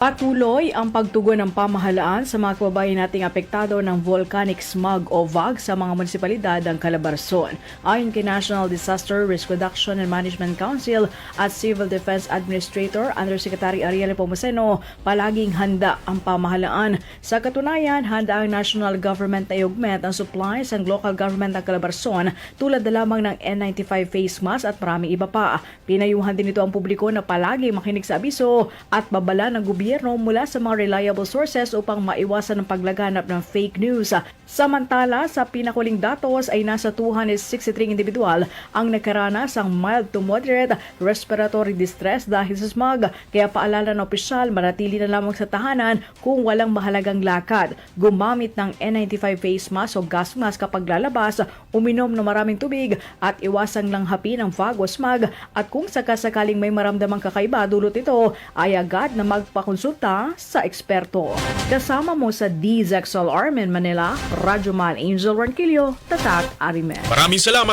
Patuloy ang pagtugon ng pamahalaan sa mga kababayan nating apektado ng volcanic smog o VAG sa mga munisipalidad ng Calabarzon. Ayon kay National Disaster Risk Reduction and Management Council at Civil Defense Administrator Undersecretary Ariel Pomoseno, palaging handa ang pamahalaan. Sa katunayan, handa ang national government na iugmet ang supplies ng local government ng Calabarzon tulad na lamang ng N95 face mask at marami iba pa. Pinayuhan din ito ang publiko na palagi makinig sa abiso at babala ng gobyerno mula sa mga reliable sources upang maiwasan ang paglaganap ng fake news. Samantala, sa pinakuling datos ay nasa 263 individual ang nakaranas ng mild to moderate respiratory distress dahil sa smog. Kaya paalala ng opisyal, manatili na lamang sa tahanan kung walang mahalagang lakad. Gumamit ng N95 face mask o gas mask kapag lalabas, uminom ng maraming tubig at iwasang langhapin ang fog o smog at kung sakasakaling may maramdamang kakaiba dulot ito ay agad na magpakonsulta sa eksperto. Kasama mo sa DZXL Armin Manila, Radyo Man Angel Ranquillo, Tatak Arimen. Maraming salamat.